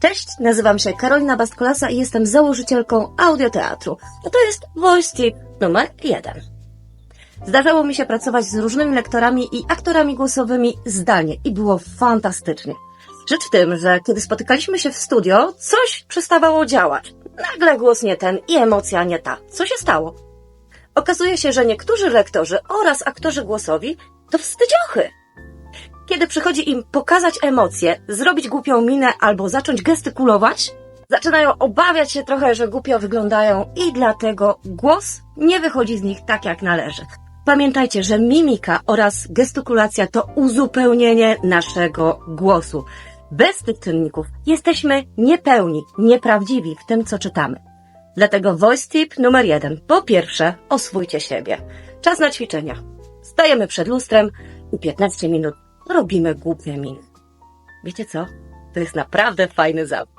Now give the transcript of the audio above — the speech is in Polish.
Cześć, nazywam się Karolina Bastkolasa i jestem założycielką audioteatru. A to jest Voice Tip numer jeden. Zdarzało mi się pracować z różnymi lektorami i aktorami głosowymi zdalnie i było fantastycznie. Rzecz w tym, że kiedy spotykaliśmy się w studio, coś przestawało działać. Nagle głos nie ten i emocja nie ta. Co się stało? Okazuje się, że niektórzy lektorzy oraz aktorzy głosowi to wstydziochy. Kiedy przychodzi im pokazać emocje, zrobić głupią minę albo zacząć gestykulować, zaczynają obawiać się trochę, że głupio wyglądają i dlatego głos nie wychodzi z nich tak jak należy. Pamiętajcie, że mimika oraz gestykulacja to uzupełnienie naszego głosu. Bez tych czynników jesteśmy niepełni, nieprawdziwi w tym, co czytamy. Dlatego voice tip numer jeden. Po pierwsze, oswójcie siebie. Czas na ćwiczenia. Stajemy przed lustrem i 15 minut robimy głupie miny. Wiecie co? To jest naprawdę fajny zawód.